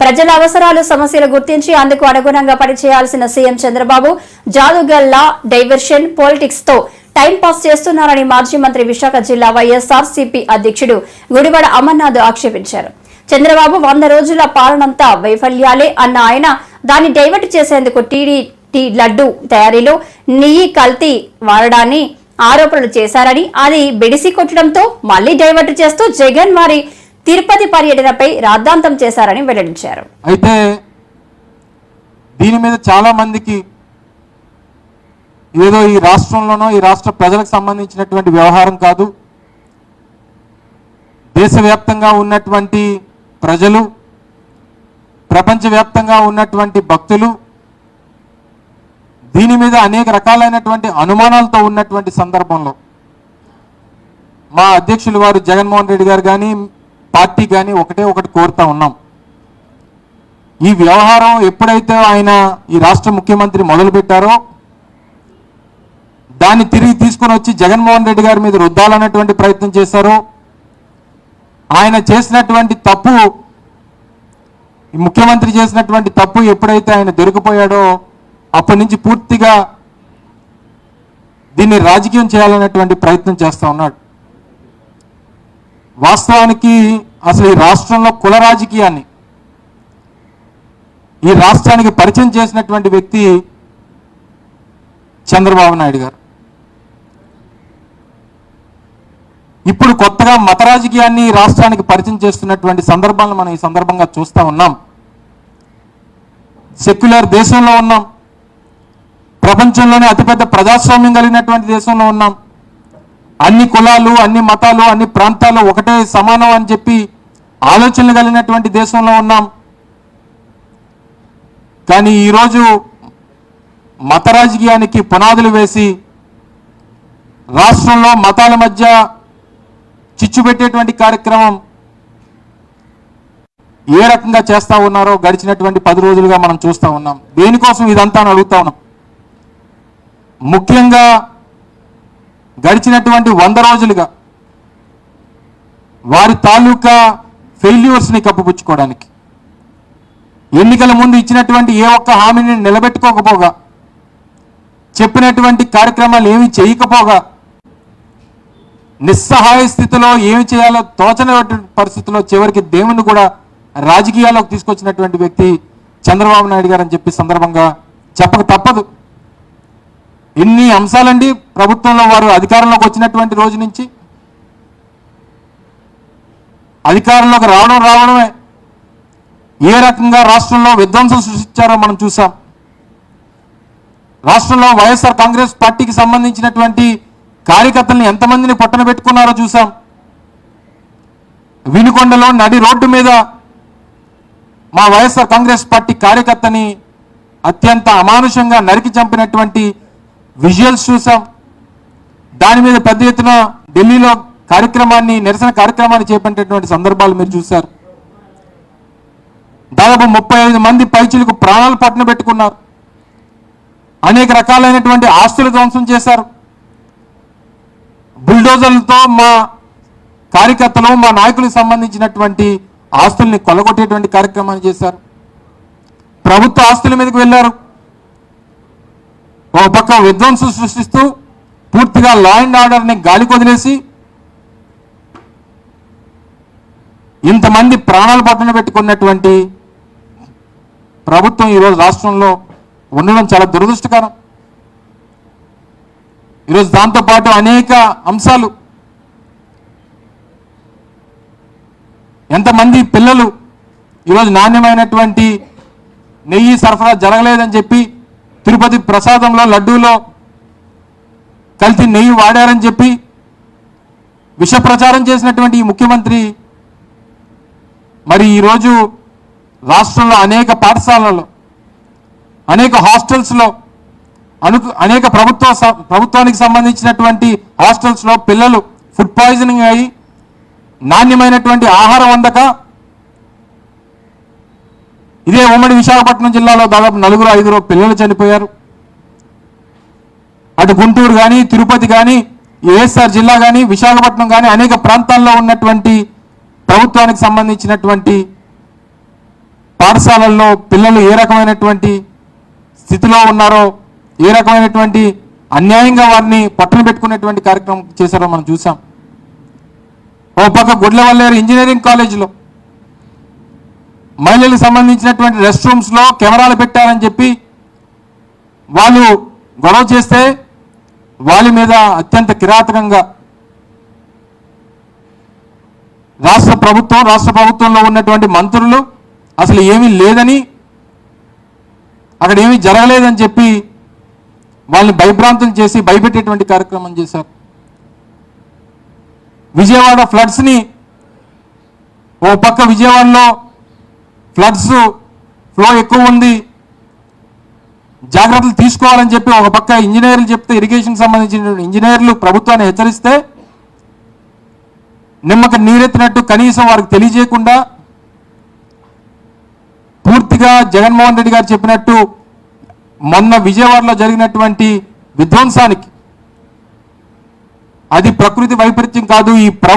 ప్రజల అవసరాలు సమస్యలు గుర్తించి అందుకు అనుగుణంగా పనిచేయాల్సిన సీఎం చంద్రబాబు జాదుగల్లా డైవర్షన్ పాలిటిక్స్తో టైం పాస్ చేస్తున్నారని మాజీ మంత్రి విశాఖ జిల్లా వైఎస్ఆర్ సిపి అధ్యక్షుడు గుడివాడ అమర్నాథ్ ఆక్షేపించారు. చంద్రబాబు వంద రోజుల పాలనంతా వైఫల్యాలే అన్న ఆయన దాన్ని డైవర్ట్ చేసేందుకు టీడీ లడ్డు తయారీలో నెయ్యి కల్తీ వాడడాన్ని ఆరోపణలు చేశారని అది బెడిసి కొట్టడంతో మళ్ళీ డైవర్ట్ చేస్తూ జగన్ వారి తిరుపతి పర్యటనపై రాద్ధాంతం చేశారని వెల్లడించారు. అయితే దీని మీద చాలా మందికి ఏదో ఈ రాష్ట్రంలోనో ఈ రాష్ట్ర ప్రజలకు సంబంధించినటువంటి వ్యవహారం కాదు. దేశవ్యాప్తంగా ఉన్నటువంటి ప్రజలు ప్రపంచవ్యాప్తంగా ఉన్నటువంటి భక్తులు దీని మీద అనేక రకాలైనటువంటి అనుమానాలతో ఉన్నటువంటి సందర్భంలో మా అధ్యక్షులు వారు జగన్మోహన్ రెడ్డి గారు కానీ పార్టీ కానీ ఒకటే ఒకటి కోరుతా ఉన్నాం. ఈ వ్యవహారం ఎప్పుడైతే ఆయన ఈ రాష్ట్ర ముఖ్యమంత్రి మొదలుపెట్టారో దాన్ని తిరిగి తీసుకొని వచ్చి జగన్మోహన్ రెడ్డి గారి మీద రుద్దాలన్నటువంటి ప్రయత్నం చేశారు. ఆయన చేసినటువంటి తప్పు ఈ ముఖ్యమంత్రి చేసినటువంటి తప్పు ఎప్పుడైతే ఆయన దొరికిపోయాడో అప్పటి నుంచి పూర్తిగా దీన్ని రాజకీయం చేయాలన్నటువంటి ప్రయత్నం చేస్తూ ఉన్నాడు. వాస్తవానికి అసలు ఈ రాష్ట్రంలో కుల రాజకీయాన్ని ఈ రాష్ట్రానికి పరిచయం చేసినటువంటి వ్యక్తి చంద్రబాబు నాయుడు గారు. ఇప్పుడు కొత్తగా మత రాజకీయాన్ని రాష్ట్రానికి పరిచయం చేస్తున్నటువంటి సందర్భాలను మనం ఈ సందర్భంగా చూస్తూ ఉన్నాం. సెక్యులర్ దేశంలో ఉన్నాం. ప్రపంచంలోనే అతిపెద్ద ప్రజాస్వామ్యం కలిగినటువంటి దేశంలో ఉన్నాం. అన్ని కులాలు అన్ని మతాలు అన్ని ప్రాంతాలు ఒకటే సమానం అని చెప్పి ఆలోచనలు కలిగినటువంటి దేశంలో ఉన్నాం. కానీ ఈరోజు మత రాజకీయానికి పునాదులు వేసి రాష్ట్రంలో మతాల మధ్య చిచ్చు పెట్టేటువంటి కార్యక్రమం ఏ రకంగా చేస్తా ఉన్నారో గడిచినటువంటి పది రోజులుగా మనం చూస్తా ఉన్నాం. దేనికోసం ఇదంతా అని అడుగుతా ఉన్నాం. ముఖ్యంగా గడిచినటువంటి వంద రోజులుగా వారి తాలూకా ఫెయిల్యూర్స్ని కప్పుపుచ్చుకోవడానికి. ఎన్నికల ముందు ఇచ్చినటువంటి ఏ ఒక్క హామీని నిలబెట్టుకోకపోగా చెప్పినటువంటి కార్యక్రమాలు ఏమి చేయకపోగా నిస్సహాయ స్థితిలో ఏమి చేయాలో తోచనటువంటి పరిస్థితిలో చివరికి దేవుని కూడా రాజకీయాల్లోకి తీసుకొచ్చినటువంటి వ్యక్తి చంద్రబాబు నాయుడు గారు అని చెప్పి సందర్భంగా చెప్పక తప్పదు. ఇన్ని అంశాలండి ప్రభుత్వంలో వారు అధికారంలోకి వచ్చినటువంటి రోజు నుంచి. అధికారంలోకి రావడం రావడమే. ఏ రకంగా రాష్ట్రంలో విధ్వంసం సృష్టించారో మనం చూసాం. రాష్ట్రంలో వైఎస్ఆర్ కాంగ్రెస్ పార్టీకి సంబంధించినటువంటి కార్యకర్తల్ని ఎంతమందిని పట్టణ పెట్టుకున్నారో చూసాం. వినుకొండలో నడి రోడ్డు మీద మా వైఎస్ఆర్ కాంగ్రెస్ పార్టీ కార్యకర్తని అత్యంత అమానుషంగా నరికి చంపినటువంటి విజువల్స్ చూసాం. దాని మీద పెద్ద ఎత్తున ఢిల్లీలో కార్యక్రమాన్ని నిరసన కార్యక్రమాన్ని చేపట్టేటువంటి సందర్భాలు మీరు చూశారు. దాదాపు ముప్పై ఐదు మంది పైచులకు ప్రాణాలు పట్టణ పెట్టుకున్నారు. అనేక రకాలైనటువంటి ఆస్తులు ధ్వంసం చేశారు. బుల్డోజర్లతో మా కార్యకర్తలు మా నాయకులకు సంబంధించినటువంటి ఆస్తుల్ని కొలగొట్టేటువంటి కార్యక్రమాన్ని చేశారు. ప్రభుత్వ ఆస్తుల మీదకి వెళ్ళారు. ఒక పక్క విధ్వంసం సృష్టిస్తూ పూర్తిగా లా అండ్ ఆర్డర్ని గాలికి వదిలేసి ఇంతమంది ప్రాణాలు పట్టున పెట్టుకున్నటువంటి ప్రభుత్వం ఈరోజు రాష్ట్రంలో ఉండడం చాలా దురదృష్టకరం. ఈరోజు దాంతోపాటు అనేక అంశాలు. ఎంతమంది పిల్లలు ఈరోజు నాణ్యమైనటువంటి నెయ్యి సరఫరా జరగలేదని చెప్పి తిరుపతి ప్రసాదంలో లడ్డూలో కల్తీ నెయ్యి వాడారని చెప్పి విష ప్రచారం చేసినటువంటి ఈ ముఖ్యమంత్రి మరి ఈరోజు రాష్ట్రంలో అనేక పాఠశాలల్లో అనేక హాస్టల్స్లో అను అనేక ప్రభుత్వ ప్రభుత్వానికి సంబంధించినటువంటి హాస్టల్స్లో పిల్లలు ఫుడ్ పాయిజనింగ్ అయ్యి నాణ్యమైనటువంటి ఆహారం అందక ఇదే ఉమ్మడి విశాఖపట్నం జిల్లాలో దాదాపు నలుగురు ఐదుగురు పిల్లలు చనిపోయారు. అటు గుంటూరు కానీ తిరుపతి కానీ ఏఎస్ఆర్ జిల్లా కానీ విశాఖపట్నం కానీ అనేక ప్రాంతాల్లో ఉన్నటువంటి ప్రభుత్వానికి సంబంధించినటువంటి పాఠశాలల్లో పిల్లలు ఏ రకమైనటువంటి స్థితిలో ఉన్నారో ఏ రకమైనటువంటి అన్యాయంగా వారిని పట్టణ పెట్టుకునేటువంటి కార్యక్రమం చేశారో మనం చూసాం ఓ పక్క గుడ్లవల్లేరు ఇంజనీరింగ్ కాలేజీలో మహిళలకు సంబంధించినటువంటి రెస్ట్ రూమ్స్లో కెమెరాలు పెట్టారని చెప్పి వాళ్ళు గొడవ చేస్తే వాళ్ళ మీద అత్యంత కిరాతకంగా రాష్ట్ర ప్రభుత్వం రాష్ట్ర ప్రభుత్వంలో ఉన్నటువంటి మంత్రులు అసలు ఏమీ లేదని అక్కడ ఏమీ జరగలేదని చెప్పి వాళ్ళని భయభ్రాంతులు చేసి భయపెట్టేటువంటి కార్యక్రమం చేశారు. విజయవాడ ఫ్లడ్స్ని ఓ పక్క విజయవాడలో ఫ్లడ్స్ ఫ్లో ఎక్కువ ఉంది. జాగ్రత్తలు తీసుకోవాలని చెప్పి ఒక పక్క ఇంజనీర్లు చెప్తే ఇరిగేషన్ సంబంధించిన ఇంజనీర్లు ప్రభుత్వాన్ని హెచ్చరిస్తే నిమ్మక నీరెత్తినట్టు కనీసం వారికి తెలియజేయకుండా పూర్తిగా జగన్మోహన్ రెడ్డి గారు చెప్పినట్టు మొన్న విజయవాడలో జరిగినటువంటి విధ్వంసానికి అది ప్రకృతి వైపరీత్యం కాదు ఈ ప్రభుత్వం